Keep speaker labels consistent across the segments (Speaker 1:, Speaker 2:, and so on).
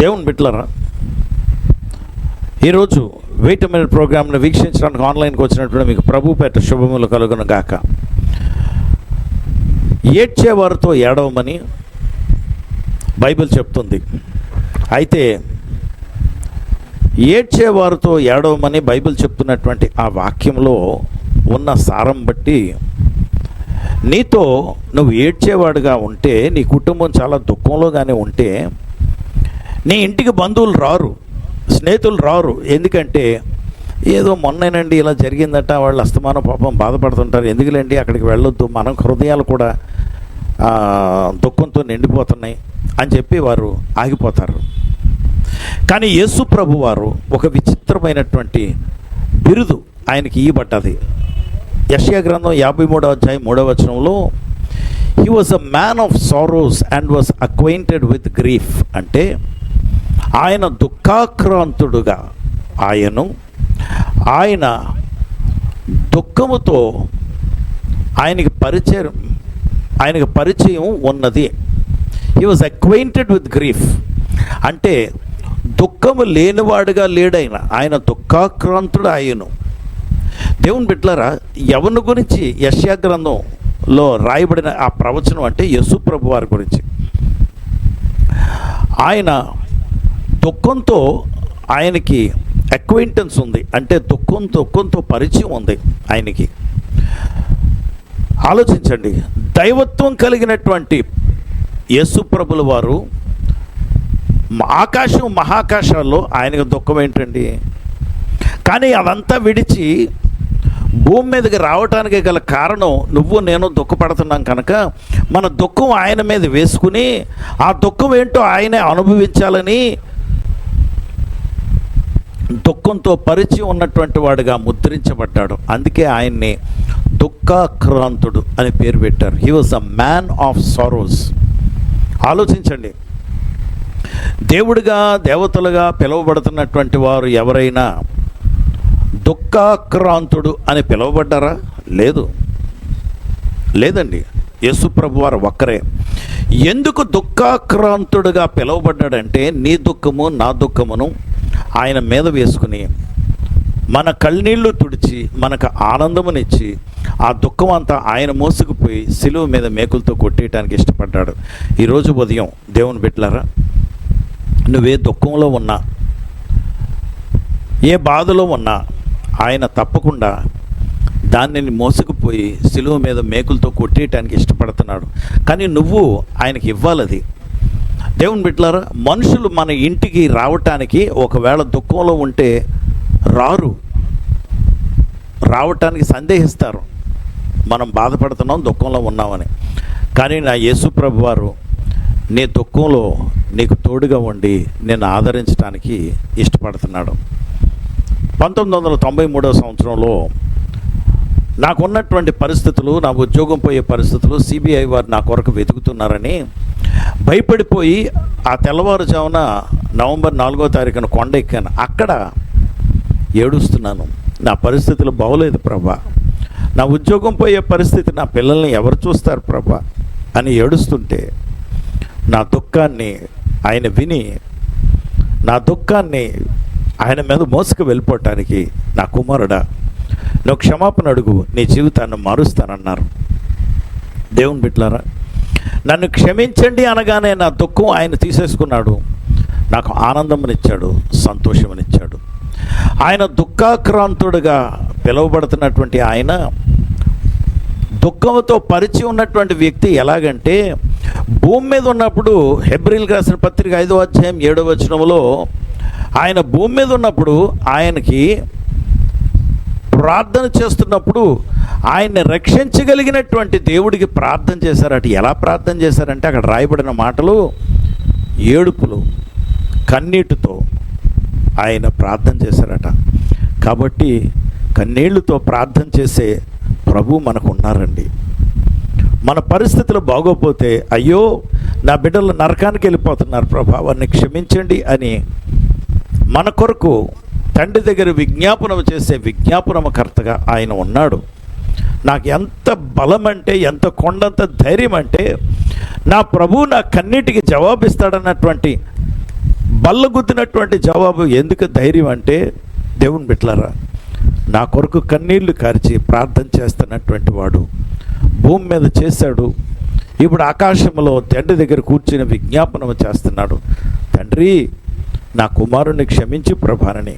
Speaker 1: దేవుని బిట్లరా ఈరోజు wait minute ప్రోగ్రామ్ను వీక్షించడానికి ఆన్లైన్కి వచ్చినటువంటి మీకు ప్రభు పేట శుభములు కలుగును గాక. ఏడ్చేవారితో ఏడవమని బైబిల్ చెప్తుంది. అయితే ఏడ్చేవారితో ఏడవమని బైబిల్ చెప్తున్నటువంటి ఆ వాక్యంలో ఉన్న సారం బట్టి నీతో నువ్వు ఏడ్చేవాడుగా ఉంటే నీ కుటుంబం చాలా దుఃఖంలో కానీ ఉంటే నీ ఇంటికి బంధువులు రారు స్నేహితులు రారు. ఎందుకంటే ఏదో మొన్నేనండి ఇలా జరిగిందట వాళ్ళు అస్తమానం పాపం బాధపడుతుంటారు. ఎందుకులేండి అక్కడికి వెళ్ళొద్దు మనం హృదయాలు కూడా దుఃఖంతో నిండిపోతున్నాయి అని చెప్పి వారు ఆగిపోతారు. కానీ యేసు ప్రభు వారు ఒక విచిత్రమైనటువంటి బిరుదు ఆయనకి ఇవ్వబడ్డది యశ్యా గ్రంథం యాభై మూడవ అధ్యాయం మూడవ వచనంలో he was a man of sorrows and was acquainted with grief అంటే ఆయన దుఃఖాక్రాంతుడుగా ఆయను ఆయన దుఃఖముతో ఆయనకి పరిచయం ఆయనకి పరిచయం ఉన్నది. He was acquainted with grief అంటే దుఃఖము లేనివాడుగా లేడైన ఆయన దుఃఖాక్రాంతుడు ఆయను. దేవుని బిడ్డలారా ఎవరిని గురించి యశ్యా గ్రంథంలో రాయబడిన ఆ ప్రవచనం అంటే యశు ప్రభు వారి గురించి. ఆయన దుఃఖంతో ఆయనకి అక్వైంటెన్స్ ఉంది. అంటే దుఃఖం దుఃఖంతో పరిచయం ఉంది ఆయనకి. ఆలోచించండి. దైవత్వం కలిగినటువంటి యేసుప్రభుల వారు ఆకాశం మహాకాశాల్లో ఆయనకు దుఃఖం ఏంటండి? కానీ అదంతా విడిచి భూమి మీదకి రావటానికి గల కారణం నువ్వు నేను దుఃఖపడుతున్నాం కనుక మన దుఃఖం ఆయన మీద వేసుకుని ఆ దుఃఖం ఏంటో ఆయనే అనుభవించాలని దుఃఖంతో పరిచయం ఉన్నటువంటి వాడుగా ముద్రించబడ్డాడు. అందుకే ఆయన్ని దుఃఖాక్రాంతుడు అని పేరు పెట్టారు. He was a man of sorrows ఆలోచించండి. దేవుడిగా దేవతలుగా పిలువబడుతున్నటువంటి వారు ఎవరైనా దుఃఖాక్రాంతుడు అని పిలువబడ్డారా? లేదు. లేదండి. యేసుప్రభు వారు ఒక్కరే. ఎందుకు దుఃఖాక్రాంతుడుగా పిలువబడ్డాడంటే నీ దుఃఖము నా దుఃఖమును ఆయన మీద వేసుకుని మన కళ్ళనీళ్ళు తుడిచి మనకు ఆనందమునిచ్చి ఆ దుఃఖం అంతా ఆయన మోసుకుపోయి సిలువ మీద మేకులతో కొట్టేయటానికి ఇష్టపడ్డాడు. ఈరోజు ఉదయం దేవుని బిడ్డలారా నువ్వే దుఃఖంలో ఉన్నా ఏ బాధలో ఉన్నా ఆయన తప్పకుండా దానిని మోసుకుపోయి సిలువ మీద మేకులతో కొట్టేయటానికి ఇష్టపడుతున్నాడు. కానీ నువ్వు ఆయనకి ఇవ్వాలది. దేవుని బిడ్డలారా మనుషులు మన ఇంటికి రావటానికి ఒకవేళ దుఃఖంలో ఉంటే రారు. రావటానికి సందేహిస్తారు. మనం బాధపడుతున్నాం దుఃఖంలో ఉన్నామని. కానీ నా యేసుప్రభు వారు నీ దుఃఖంలో నీకు తోడుగా ఉండి నేను ఆదరించడానికి ఇష్టపడుతున్నాడు. పంతొమ్మిది వందల తొంభై మూడవ సంవత్సరంలో నాకున్నటువంటి పరిస్థితులు నా ఉద్యోగం పోయే పరిస్థితులు సిబిఐ వారు నా కొరకు వెతుకుతున్నారని భయపడిపోయి ఆ తెల్లవారుజామున నవంబర్ నాలుగో తారీఖున కొండ ఎక్కాను. అక్కడ ఏడుస్తున్నాను. నా పరిస్థితులు బాగోలేదు ప్రభా. నా ఉద్యోగం పోయే పరిస్థితి నా పిల్లల్ని ఎవరు చూస్తారు ప్రభా? అని ఏడుస్తుంటే నా దుఃఖాన్ని ఆయన విని నా దుఃఖాన్ని ఆయన మీద మోసుకు వెళ్ళిపోవటానికి నా కుమారుడా నువ్వు క్షమాపణ అడుగు నీ జీవితాన్ని మారుస్తానన్నారు. దేవుని బిట్లారా నన్ను క్షమించండి అనగానే నా దుఃఖం ఆయన తీసేసుకున్నాడు. నాకు ఆనందమునిచ్చాడు సంతోషమునిచ్చాడు. ఆయన దుఃఖాక్రాంతుడుగా పిలువబడుతున్నటువంటి ఆయన దుఃఖంతో పరిచయం ఉన్నటువంటి వ్యక్తి ఎలాగంటే భూమి మీద ఉన్నప్పుడు హెబ్రిల్ రాసిన పత్రిక ఐదో అధ్యాయం ఏడో వచనంలో ఆయన భూమి మీద ఉన్నప్పుడు ఆయనకి ప్రార్థన చేస్తున్నప్పుడు ఆయన్ని రక్షించగలిగినటువంటి దేవుడికి ప్రార్థన చేశారట ఎలా ప్రార్థన చేశారంటే అక్కడ రాయబడిన మాటలు ఏడుపులు కన్నీటితో ఆయన ప్రార్థన చేశారట. కాబట్టి కన్నీళ్ళతో ప్రార్థన చేసే ప్రభు మనకు ఉన్నారండి మన పరిస్థితులు బాగోపోతే అయ్యో నా బిడ్డలు నరకానికి వెళ్ళిపోతున్నారు ప్రభా వారిని క్షమించండి అని మన కొరకు తండ్రి దగ్గర విజ్ఞాపనం చేసే విజ్ఞాపనకర్తగా ఆయన ఉన్నాడు. నాకు ఎంత బలం అంటే ఎంత కొండంత ధైర్యం అంటే నా ప్రభు నా కన్నీటికి జవాబిస్తాడన్నటువంటి బల్లగుద్దినటువంటి జవాబు ఎందుకు ధైర్యం అంటే దేవుని బిట్లరా నా కొరకు కన్నీళ్ళు కార్చి ప్రార్థన చేస్తున్నటువంటి వాడు భూమి మీద చేశాడు ఇప్పుడు ఆకాశంలో తండ్రి దగ్గర కూర్చుని విజ్ఞాపనం చేస్తున్నాడు. తండ్రి నా కుమారుని క్షమించి ప్రభానని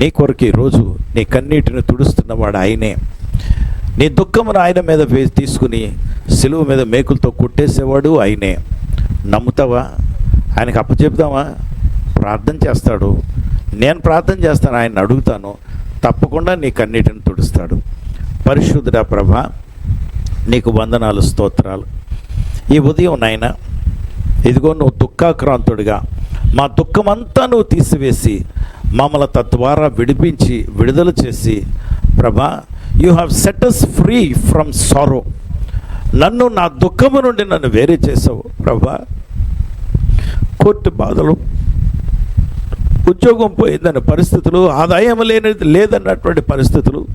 Speaker 1: నీ కొరకు ఈరోజు నీ కన్నీటిని తుడుస్తున్నవాడు ఆయనే. నీ దుఃఖమును ఆయన మీద తీసుకుని సిలువ మీద మేకులతో కొట్టేసేవాడు ఆయనే. నమ్ముతావా? ఆయనకు అప్పచెప్తావా ప్రార్థన చేస్తాడు. నేను ప్రార్థన చేస్తాను ఆయన అడుగుతాను. తప్పకుండా నీ కన్నీటిని తుడుస్తాడు. పరిశుద్ధుడా ప్రభ నీకు వందనాలు స్తోత్రాలు. ఈ ఉదయం నాయన ఇదిగో నువ్వు దుఃఖాక్రాంతుడిగా మా దుఃఖమంతా నువ్వు తీసివేసి మమ్మల్ని తద్వారా విడిపించి విడుదల చేసి ప్రభా you have set us free from sorrow నన్ను నా దుఃఖము నుండి నన్ను వేరే చేసావు ప్రభా. కోర్టు బాధలు. ఉద్యోగం పోయిందన్న పరిస్థితులు ఆదాయం లేని లేదన్నటువంటి పరిస్థితులు.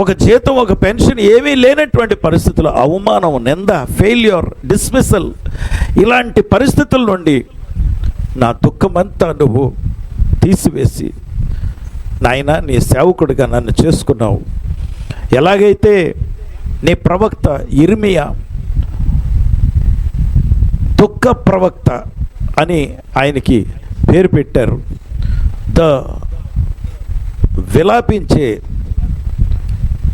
Speaker 1: ఒక జీతం ఒక పెన్షన్ ఏమీ లేనటువంటి పరిస్థితులు అవమానం నింద ఫెయిల్యూర్ డిస్మిసల్ ఇలాంటి పరిస్థితుల నుండి నా దుఃఖమంతా నువ్వు తీసివేసి నాయన నీ సేవకుడిగా నన్ను చేసుకున్నావు. ఎలాగైతే నీ ప్రవక్త ఇర్మియా దుఃఖ ప్రవక్త అని ఆయనకి పేరు పెట్టారు ద విలాపించే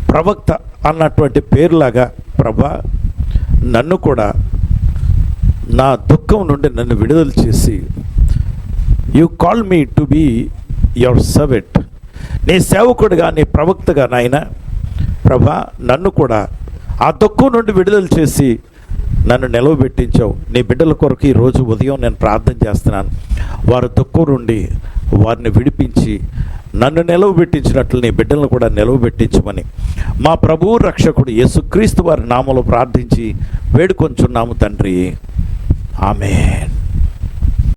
Speaker 1: ప్రవక్త అన్నటువంటి పేరులాగా ప్రభా నన్ను కూడా నా దుఃఖం నుండి నన్ను విడుదల చేసి you call me to be your servant నీ సేవకుడుగా నీ ప్రవక్తగా నాయన ప్రభా నన్ను కూడా ఆ తక్కువ నుండి విడుదల చేసి నన్ను నిలవబెట్టించావు. నీ బిడ్డల కొరకు ఈ రోజు ఉదయం నేను ప్రార్థన చేస్తున్నాను. వారు తక్కువ నుండి వారిని విడిపించి నన్ను నిలవబెట్టించినట్లు నీ బిడ్డలను కూడా నిలవబెట్టించమని మా ప్రభువు రక్షకుడు యేసుక్రీస్తు వారి నామలో ప్రార్థించి వేడుకొంచున్నాము తండ్రి. ఆమె